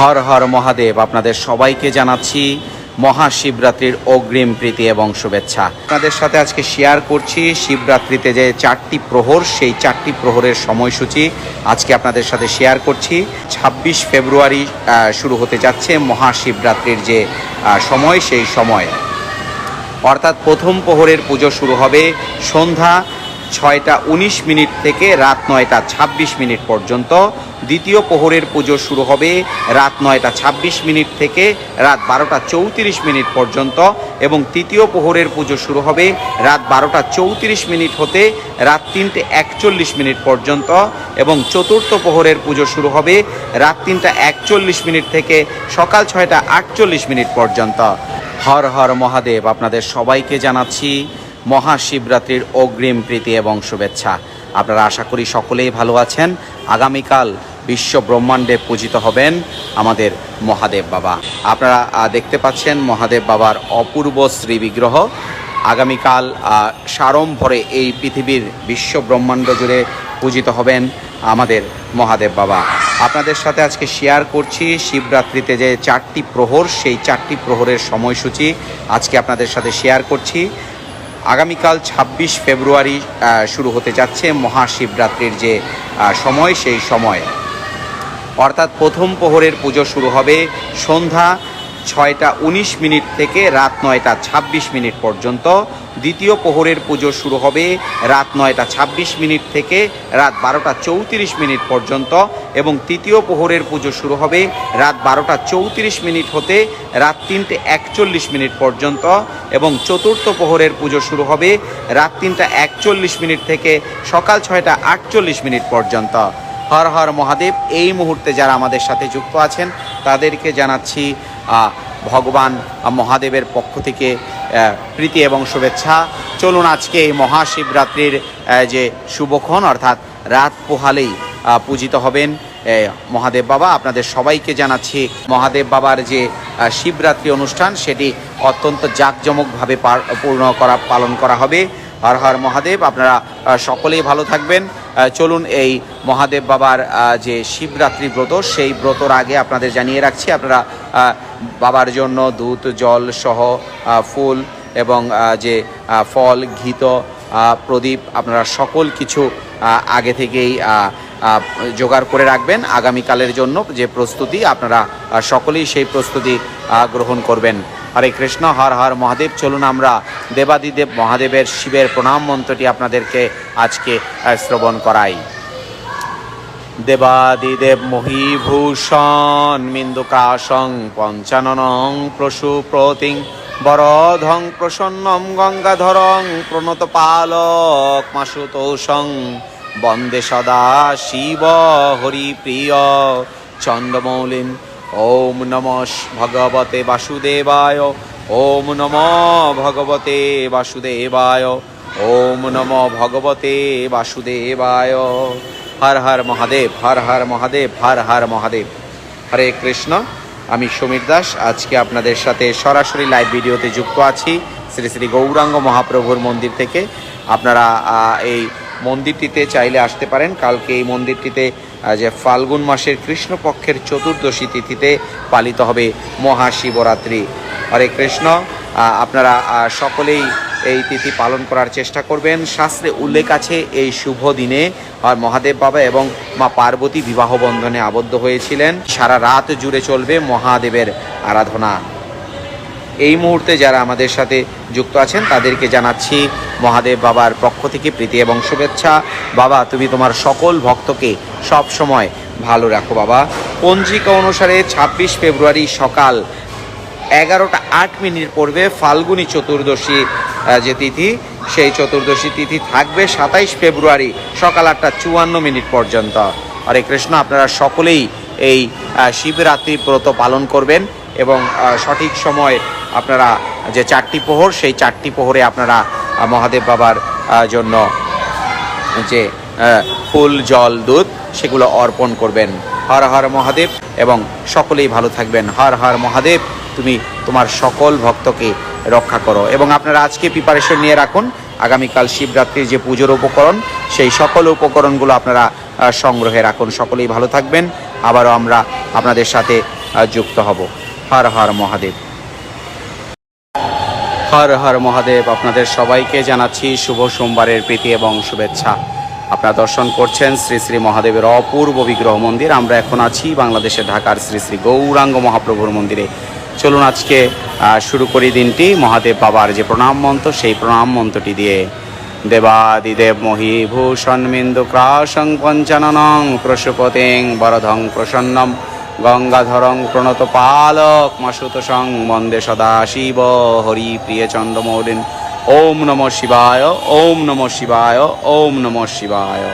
হর হর মহাদেব আপনাদের সবাইকে জানাচ্ছি মহাশিবরাত্রির অগ্রিম প্রীতি এবং শুভেচ্ছা। আপনাদের সাথে আজকে শেয়ার করছি শিবরাত্রিতে যে চারটি প্রহর সেই চারটি প্রহরের সময়সূচি আজকে আপনাদের সাথে শেয়ার করছি। ছাব্বিশ ফেব্রুয়ারি আহ, শুরু হতে যাচ্ছে মহাশিবরাত্রির যে সময় সেই সময়। অর্থাৎ প্রথম প্রহরের পুজো শুরু হবে সন্ধ্যা ছয়টা উনিশ মিনিট থেকে রাত নয়টা ছাব্বিশ মিনিট পর্যন্ত। দ্বিতীয় প্রহরের পুজো শুরু হবে রাত নয়টা ছাব্বিশ মিনিট থেকে রাত বারোটা চৌত্রিশ মিনিট পর্যন্ত এবং তৃতীয় প্রহরের পুজো শুরু হবে রাত বারোটা চৌত্রিশ মিনিট হতে রাত তিনটে একচল্লিশ মিনিট পর্যন্ত এবং চতুর্থ প্রহরের পুজো শুরু হবে রাত তিনটা একচল্লিশ মিনিট থেকে সকাল ছয়টা আটচল্লিশ মিনিট পর্যন্ত। হর হর মহাদেব, আপনাদের সবাইকে জানাচ্ছি মহাশিবরাত্রির অগ্রিম প্রীতি এবং শুভেচ্ছা। আপনারা আশা করি সকলেই ভালো আছেন। আগামীকাল বিশ্ব ব্রহ্মাণ্ডে পূজিত হবেন আমাদের মহাদেব বাবা। আপনারা দেখতে পাচ্ছেন মহাদেব বাবার অপূর্ব শ্রী বিগ্রহ আগামীকাল সাড়ম্বরে এই পৃথিবীর বিশ্ব ব্রহ্মাণ্ড জুড়ে পূজিত হবেন আমাদের মহাদেব বাবা। আপনাদের সাথে আজকে শেয়ার করছি শিবরাত্রিতে যে চারটি প্রহর, সেই চারটি প্রহরের সময়সূচি। আজকে আপনাদের সাথে শেয়ার করছি। আগামীকাল ছাব্বিশ ফেব্রুয়ারি শুরু হতে যাচ্ছে মহাশিবরাত্রির যে সময়, সেই সময়। অর্থাৎ প্রথম প্রহরের পুজো শুরু হবে সন্ধ্যা ছয়টা উনিশ মিনিট থেকে রাত নয়টা ছাব্বিশ মিনিট পর্যন্ত। দ্বিতীয় প্রহরের পুজো শুরু হবে রাত নয়টা ছাব্বিশ মিনিট থেকে রাত বারোটা চৌত্রিশ মিনিট পর্যন্ত এবং তৃতীয় প্রহরের পুজো শুরু হবে রাত বারোটা চৌত্রিশ মিনিট হতে রাত তিনটে একচল্লিশ মিনিট পর্যন্ত এবং চতুর্থ প্রহরের পুজো শুরু হবে রাত তিনটা একচল্লিশ মিনিট থেকে সকাল ছয়টা আটচল্লিশ মিনিট পর্যন্ত। হর হর মহাদেব, এই মুহূর্তে যারা আমাদের সাথে যুক্ত আছেন, তাদেরকে জানাচ্ছি ভগবান মহাদেবের পক্ষ থেকে প্রীতি এবং শুভেচ্ছা। চলুন আজকে এই মহাশিবরাত্রির যে শুভক্ষণ, অর্থাৎ রাত পোহালেই পূজিত হবেন মহাদেব বাবা। আপনাদের সবাইকে জানাচ্ছি, মহাদেব বাবার যে শিবরাত্রি অনুষ্ঠান, সেটি অত্যন্ত জাঁকজমকভাবে পার- পূর্ণ করা, পালন করা হবে। হর হর মহাদেব, আপনারা সকলেই ভালো থাকবেন। চলুন এই মহাদেব বাবার যে শিবরাত্রি ব্রত, সেই ব্রতর আগে আপনাদের জানিয়ে রাখছি। আপনারা বাবার জন্য দুধ, জল সহ ফুল এবং যে ফল, ঘিত প্রদীপ আপনারা সকল কিছু আগে থেকেই জোগাড় করে রাখবেন। আগামীকালের জন্য যে প্রস্তুতি আপনারা সকলেই সেই প্রস্তুতি গ্রহণ করবেন। হরে কৃষ্ণ, হর হর মহাদেব। চলুন আমরা দেবাদিদেব মহাদেবের শিবের প্রণাম মন্ত্রটি আপনাদেরকে আজকে শ্রবণ করাই। দেবাদিদেব মহীভূষণ মিন্দুকাশং পঞ্চাননং প্রসু প্রতিং বরধং প্রসন্নম গঙ্গাধরং প্রণত পালক মাসুতোষং, বন্দে সদা শিব হরিপ্রিয়, চন্দ্রমৌলিন ওম নম ভগবতে বাসুদেবায়, ওম নম ভগবতে বাসুদেবায়, ওম নম ভগবতে বাসুদেবায়। হর হর মহাদেব, হর হর মহাদেব, হর হর মহাদেব। হরে কৃষ্ণ, আমি সমীর দাস, আজকে আপনাদের সাথে সরাসরি লাইভ ভিডিওতে যুক্ত আছি শ্রী শ্রী গৌরাঙ্গ মহাপ্রভুর মন্দির থেকে। আপনারা এই মন্দিরটিতে চাইলে আসতে পারেন। কালকে এই মন্দিরটিতে যে ফাল্গুন মাসের কৃষ্ণপক্ষের চতুর্দশী তিথিতে পালিত হবে মহাশিবরাত্রি। হরে কৃষ্ণ আপনারা সকলেই এই তিথি পালন করার চেষ্টা করবেন। শাস্ত্রে উল্লেখ আছে, এই শুভ দিনে, আর মহাদেব বাবা এবং মা পার্বতী বিবাহ বন্ধনে আবদ্ধ হয়েছিলেন। সারা রাত জুড়ে চলবে মহাদেবের আরাধনা। এই মুহূর্তে যারা আমাদের সাথে যুক্ত আছেন, তাদেরকে জানাচ্ছি মহাদেব বাবার পক্ষ থেকে প্রীতি এবং শুভেচ্ছা। বাবা, তুমি তোমার সকল ভক্তকে সব সময় ভালো রাখো বাবা। পঞ্জিকা অনুসারে ছাব্বিশ ফেব্রুয়ারি সকাল এগারোটা আট মিনিট পড়বে ফাল্গুনী চতুর্দশী যে তিথি। সেই চতুর্দশী তিথি থাকবে সাতাইশ ফেব্রুয়ারি সকাল আটটা চুয়ান্ন মিনিট পর্যন্ত। হরে কৃষ্ণ, আপনারা সকলেই এই শিবরাত্রি ব্রত পালন করবেন এবং সঠিক সময় আপনারা যে চারটি প্রহর, সেই চারটি প্রহরে আপনারা মহাদেব বাবার জন্য যে ফুল, জল, দুধ, সেগুলো অর্পণ করবেন। হর হর মহাদেব এবং সকলেই ভালো থাকবেন। হর হর মহাদেব, তুমি তোমার সকল ভক্তকে রক্ষা করো। এবং আপনারা আজকে প্রিপারেশন নিয়ে রাখুন। আগামীকাল শিবরাত্রির যে পুজোর উপকরণ, সেই সকল উপকরণগুলো আপনারা সংগ্রহে রাখুন। সকলেই ভালো থাকবেন। আবারও আমরা আপনাদের সাথে যুক্ত হব। হর হর মহাদেব। হর হর মহাদেব, আপনাদের সবাইকে জানাচ্ছি শুভ সোমবারের প্রীতি এবং শুভেচ্ছা। আপনারা দর্শন করছেন শ্রী শ্রী মহাদেবের অপূর্ব বিগ্রহ মন্দির। আমরা এখন আছি বাংলাদেশের ঢাকার শ্রী শ্রী গৌরাঙ্গ মহাপ্রভুর মন্দিরে। চলুন আজকে শুরু করি দিনটি। মহাদেব বাবার যে প্রণাম মন্ত্র, সেই প্রণাম মন্ত্রটি দিয়ে। দেবাদিদেব মহীভূষণ মিন্দু ক্রাসং পঞ্চাননং প্রশুপতিং বরধং প্রসন্নম। গঙ্গাধরং প্রণত পালক মাসুতসং বন্দে সদা শিব হরি প্রিয় চন্দ্রমৌলিন ওম নম শিবায়, ওম নম শিবায়, ওম নম শিবায়।